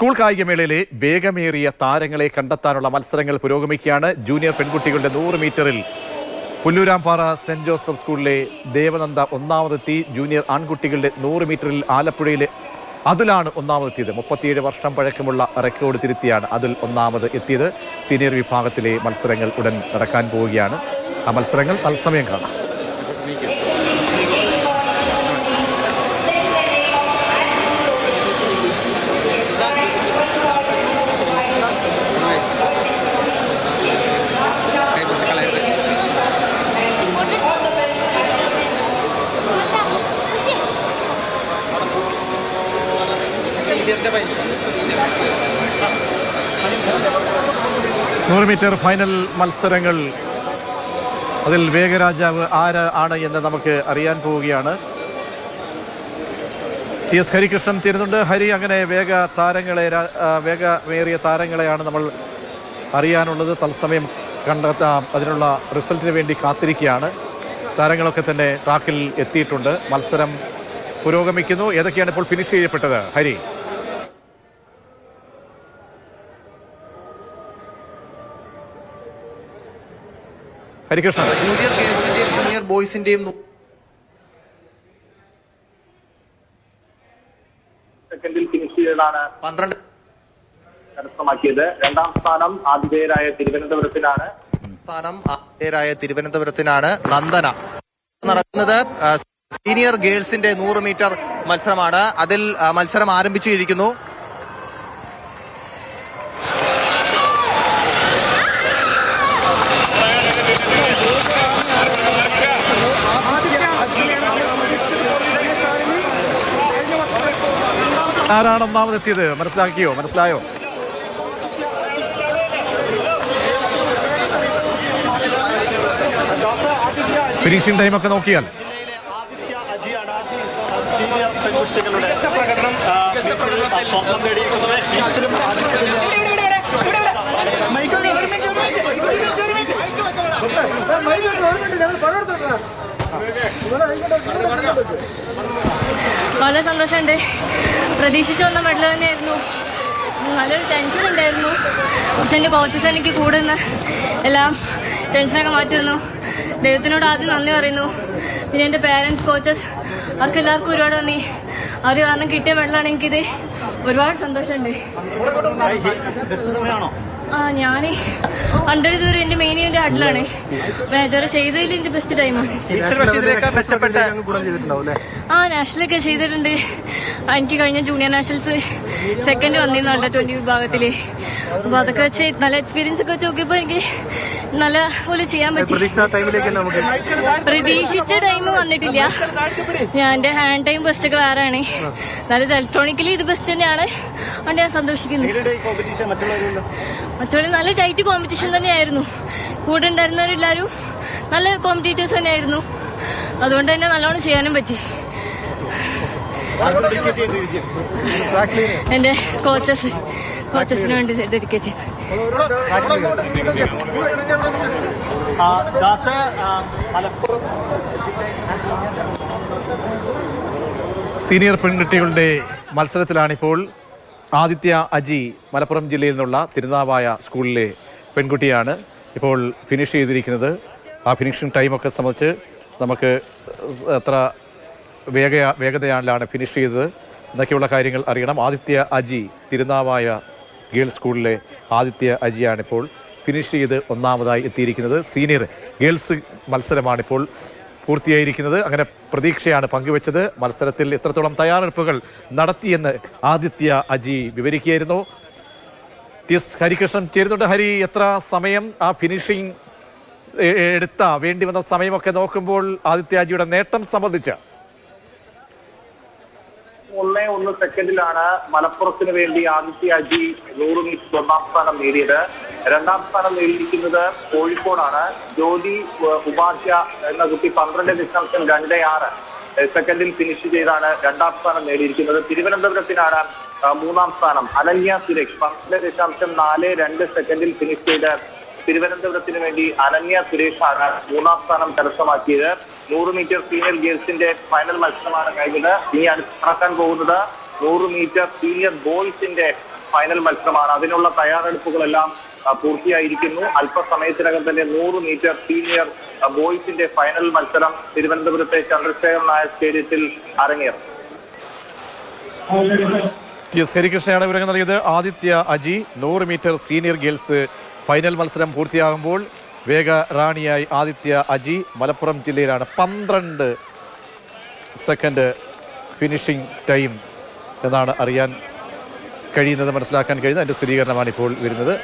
School കായികമേളയിലെ വേഗമേറിയ താരങ്ങളെ കണ്ടെത്താനുള്ള മത്സരങ്ങൾ പുരോഗമിക്കുകയാണ് ജൂനിയർ പെൺകുട്ടികളുടെ നൂറ് മീറ്ററിൽ പുല്ലൂരാംപാറ സെന്റ് ജോസഫ് സ്കൂളിലെ ദേവനന്ദ ഒന്നാമതെത്തി ജൂനിയർ ആൺകുട്ടികളുടെ നൂറ് മീറ്ററിൽ ആലപ്പുഴയിലെ അതിലാണ് ഒന്നാമതെത്തിയത്. മുപ്പത്തിയേഴ് വർഷം പഴക്കമുള്ള റെക്കോർഡ് തിരുത്തിയാണ് അതിൽ ഒന്നാമത് എത്തിയത്. സീനിയർ വിഭാഗത്തിലെ മത്സരങ്ങൾ ഉടൻ നടക്കാൻ പോവുകയാണ്. ആ മത്സരങ്ങൾ തത്സമയം കാണാം. നൂറ് മീറ്റർ ഫൈനൽ മത്സരങ്ങൾ. അതിൽ വേഗരാജാവ് ആര് ആണ് എന്ന് നമുക്ക് അറിയാൻ പോവുകയാണ്. ടി എസ് ഹരികൃഷ്ണൻ ചേരുന്നുണ്ട്. ഹരി അങ്ങനെ വേഗ താരങ്ങളെ വേഗമേറിയ താരങ്ങളെയാണ് നമ്മൾ അറിയാനുള്ളത്. തത്സമയം കണ്ടെത്താം അതിനുള്ള റിസൾട്ടിന് വേണ്ടി കാത്തിരിക്കുകയാണ്. താരങ്ങളൊക്കെ തന്നെ ട്രാക്കിൽ എത്തിയിട്ടുണ്ട്. മത്സരം പുരോഗമിക്കുന്നു. ഏതൊക്കെയാണ് ഇപ്പോൾ ഫിനിഷ് ചെയ്യപ്പെട്ടത്? ഹരി. ഹരികൃഷ്ണൻ. ജൂനിയർ ഗേൾസിന്റെയും ജൂനിയർ ബോയ്സിന്റെയും സെക്കൻഡിൽ ഫിനിഷ് ചെയ്തതാണ് പന്ത്രണ്ട് കരസ്ഥമാക്കിയത് രണ്ടാം സ്ഥാനം ആതിഥേയരായ തിരുവനന്തപുരത്തിനാണ്. സ്ഥാനം ആതിഥേയരായ തിരുവനന്തപുരത്തിനാണ് നന്ദന. നടക്കുന്നത് സീനിയർ ഗേൾസിന്റെ നൂറ് മീറ്റർ മത്സരമാണ്. അതിൽ മത്സരം ആരംഭിച്ചിരിക്കുന്നു. ആരാണ് ഒന്നാമതെത്തിയത് മനസ്സിലാക്കിയോ? മനസ്സിലായോ? ഫിനിഷിംഗ് ടൈം ഒക്കെ നോക്കിയാൽ. സീനിയർ പെൺകുട്ടികളുടെ വളരെ സന്തോഷമുണ്ട്. പ്രതീക്ഷിച്ചു വന്ന മെഡൽ തന്നെയായിരുന്നു. നല്ലൊരു ടെൻഷൻ ഉണ്ടായിരുന്നു. പക്ഷെ എന്റെ കോച്ചസ് എനിക്ക് കൂടെ നിന്ന് എല്ലാം ടെൻഷനൊക്കെ മാറ്റി ദൈവത്തിനോട് ആദ്യം നന്ദി പറയുന്നു. പിന്നെ എന്റെ പേരൻസ് കോച്ചസ് അവർക്ക് എല്ലാവർക്കും ഒരുപാട് നന്ദി. അവർ കാരണം കിട്ടിയ മെഡലാണ് എനിക്കിത്. ഒരുപാട് സന്തോഷമുണ്ട്. ആ ഞാൻ ഹൺഡ്രഡ് ദൂരം എന്റെ മെയിൻ ഹഡിലാണ് ഞാൻ ഇതുവരെ ചെയ്തതിൽ എന്റെ ബെസ്റ്റ് ടൈമാണ് ആ നാഷണലൊക്കെ ചെയ്തിട്ടുണ്ട്. എനിക്ക് കഴിഞ്ഞ ജൂനിയർ നാഷണൽസ് സെക്കൻഡ് വന്നിരുന്നു അണ്ടർ ട്വന്റി വിഭാഗത്തിൽ. അപ്പൊ അതൊക്കെ വെച്ച് നല്ല എക്സ്പീരിയൻസ് ഒക്കെ വെച്ച് നോക്കിയപ്പോ എനിക്ക് നല്ല പോലെ ചെയ്യാൻ പറ്റി. പ്രതീക്ഷിച്ച ടൈം വന്നിട്ടില്ല. ഞാൻ എന്റെ ഹാൻഡ് ടൈം ബെസ്റ്റ് ഒക്കെ വേറെയാണ്. എന്നാലും ഇലക്ട്രോണിക്കലി ഇത് ബെസ്റ്റ് തന്നെയാണ്. അതുകൊണ്ട് ഞാൻ സന്തോഷിക്കുന്നു. കോമ്പറ്റീഷൻ നല്ല ടൈറ്റ് കോമ്പറ്റീഷൻ തന്നെയായിരുന്നു. കൂടെ ഉണ്ടായിരുന്നവരെല്ലാവരും നല്ല കോമ്പറ്റീറ്റേഴ്സ് തന്നെയായിരുന്നു. അതുകൊണ്ട് തന്നെ നല്ലോണം ചെയ്യാനും പറ്റി. എന്റെ കോച്ചസ് കോച്ചസിന് വേണ്ടി ഡെഡിക്കേറ്റ് ദാസ് മലപ്പുറം സീനിയർ പെൺകുട്ടികളുടെ മത്സരത്തിലാണിപ്പോൾ ആദിത്യ അജി മലപ്പുറം ജില്ലയിൽ നിന്നുള്ള തിരുനാവായ സ്കൂളിലെ പെൺകുട്ടിയാണ് ഇപ്പോൾ ഫിനിഷ് ചെയ്തിരിക്കുന്നത്. ആ ഫിനിഷിംഗ് ടൈമൊക്കെ സംബന്ധിച്ച് നമുക്ക് എത്ര വേഗ വേഗതയാണിലാണ് ഫിനിഷ് ചെയ്തത്. എന്നൊക്കെയുള്ള കാര്യങ്ങൾ അറിയണം. ആദിത്യ അജി തിരുനാവായ ഗേൾസ് സ്കൂളിലെ ആദിത്യ അജിയാണിപ്പോൾ ഫിനിഷ് ചെയ്ത് ഒന്നാമതായി എത്തിയിരിക്കുന്നത്. സീനിയർ ഗേൾസ് മത്സരമാണിപ്പോൾ പൂർത്തിയായിരിക്കുന്നത്. അങ്ങനെ പ്രതീക്ഷയാണ് പങ്കുവച്ചത്. മത്സരത്തിൽ എത്രത്തോളം തയ്യാറെടുപ്പുകൾ നടത്തിയെന്ന് ആദിത്യ അജി വിവരിക്കുകയായിരുന്നു. ടി എസ് ഹരികൃഷ്ണൻ ചേരുന്നുണ്ട്. ഹരി എത്ര സമയം ആ ഫിനിഷിംഗ് എടുത്ത വേണ്ടി വന്ന സമയമൊക്കെ നോക്കുമ്പോൾ ആദിത്യ അജിയുടെ നേട്ടം സംബന്ധിച്ച്? ഒന്നേ ഒന്ന് സെക്കൻഡിലാണ് മലപ്പുറത്തിന് വേണ്ടി ആദിത്യ അജി നൂറ് മീറ്റർ ഒന്നാം സ്ഥാനം നേടിയത്. രണ്ടാം സ്ഥാനം നേടിയിരിക്കുന്നത് കോഴിക്കോടാണ്. ജ്യോതി ഉപാധ്യ എന്ന കുട്ടി പന്ത്രണ്ട് ദശാംശം രണ്ട് ആറ് സെക്കൻഡിൽ ഫിനിഷ് ചെയ്താണ് രണ്ടാം സ്ഥാനം നേടിയിരിക്കുന്നത്. തിരുവനന്തപുരത്തിനാണ് മൂന്നാം സ്ഥാനം അനന്യ സുരേഷ്. പന്ത്രണ്ട് ദശാംശം നാല് രണ്ട് സെക്കൻഡിൽ ഫിനിഷ് ചെയ്ത് തിരുവനന്തപുരത്തിന് വേണ്ടി അനന്യ സുരേഷാണ് മൂന്നാം സ്ഥാനം കരസ്ഥമാക്കിയത്. നൂറ് മീറ്റർ സീനിയർ ഗേൾസിന്റെ ഫൈനൽ മത്സരമാണ് കഴിഞ്ഞത്. ഇനി അടുത്ത് നടക്കാൻ പോകുന്നത് നൂറ് മീറ്റർ സീനിയർ ബോയ്സിന്റെ ഫൈനൽ മത്സരമാണ്. അതിനുള്ള തയ്യാറെടുപ്പുകളെല്ലാം പൂർത്തിയായിരിക്കുന്നു. അല്പസമയത്തിനകം തന്നെ നൂറ് മീറ്റർ സീനിയർ ബോയ്സിന്റെ ഫൈനൽ മത്സരം തിരുവനന്തപുരത്തെ ചന്ദ്രശേഖർ നായർ സ്റ്റേഡിയത്തിൽ അരങ്ങേറും. ടി എസ് ഹരികൃഷ്ണയാണ് വിവരങ്ങൾ നൽകിയത്. ആദിത്യ അജി നൂറ് മീറ്റർ സീനിയർ ഗേൾസ് ഫൈനൽ മത്സരം പൂർത്തിയാകുമ്പോൾ വേഗ റാണിയായി ആദിത്യ അജി മലപ്പുറം ജില്ലയിലാണ് പന്ത്രണ്ട് സെക്കൻഡ് ഫിനിഷിംഗ് ടൈം എന്നാണ് അറിയാൻ കഴിയുന്നത് മനസ്സിലാക്കാൻ കഴിയുന്നത്. അതിന്റെ സ്ഥിരീകരണമാണ് ഇപ്പോൾ വരുന്നത്.